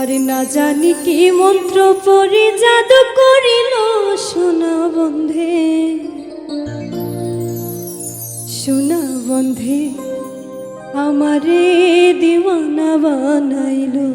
আরে না জানি কি মন্ত্র পরে জাদু করিল, সোনা বন্ধে। সোনা বন্ধে আমারে দিওয়ানা বানাইলো।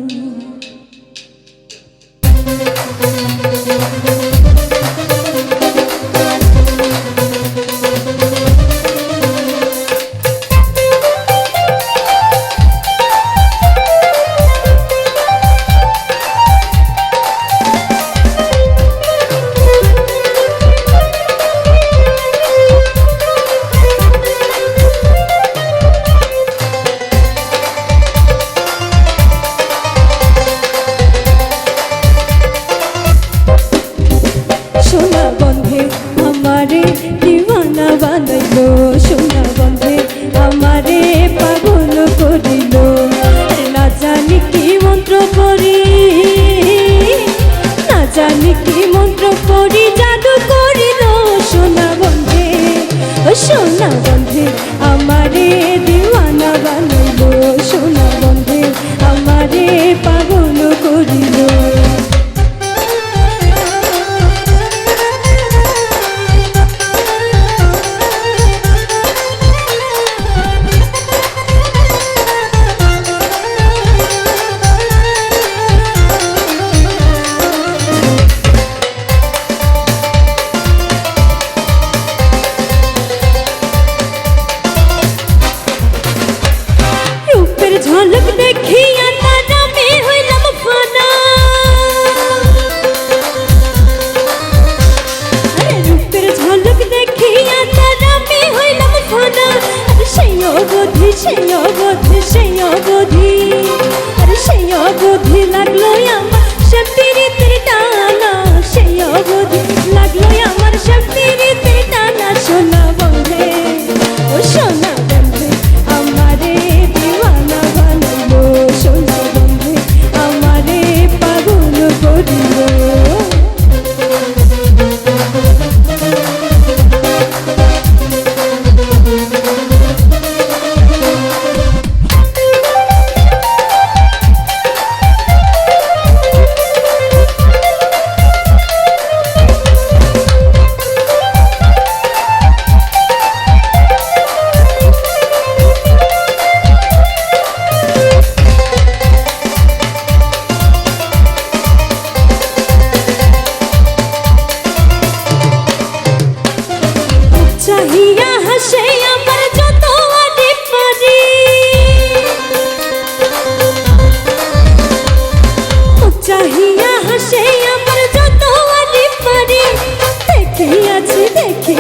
সোনা বন্ধে আমারে দিওয়ানা বানাইলো। সোনা বন্ধে আমারে পাগল করিল।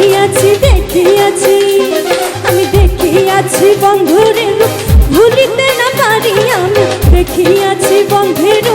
দেখিয়াছি দেখিয়াছি আমি দেখিয়াছি বন্ধুরে ভুলিতে না পারি আমি দেখিয়াছি বন্ধের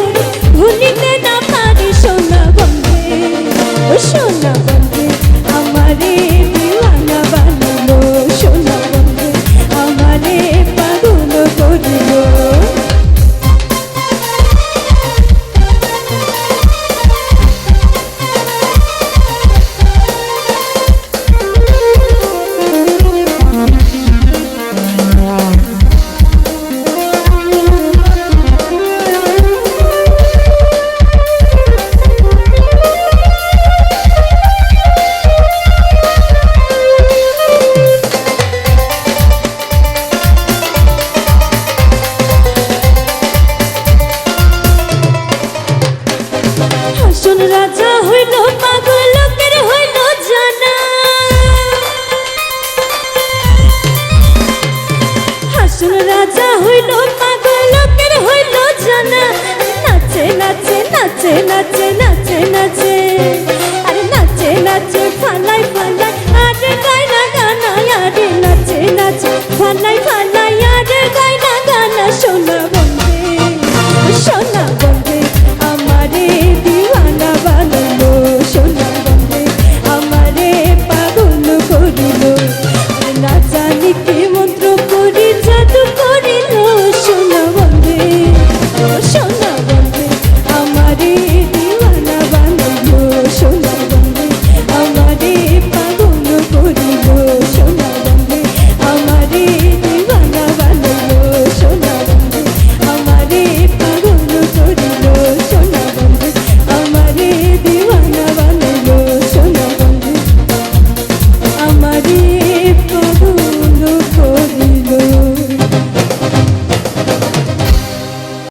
রাজা হইল, পাগল লোকের হইল জানা। হাসন রাজা হইল, পাগল লোকের হইল জানা। নাচে নাচে নাচে নাচে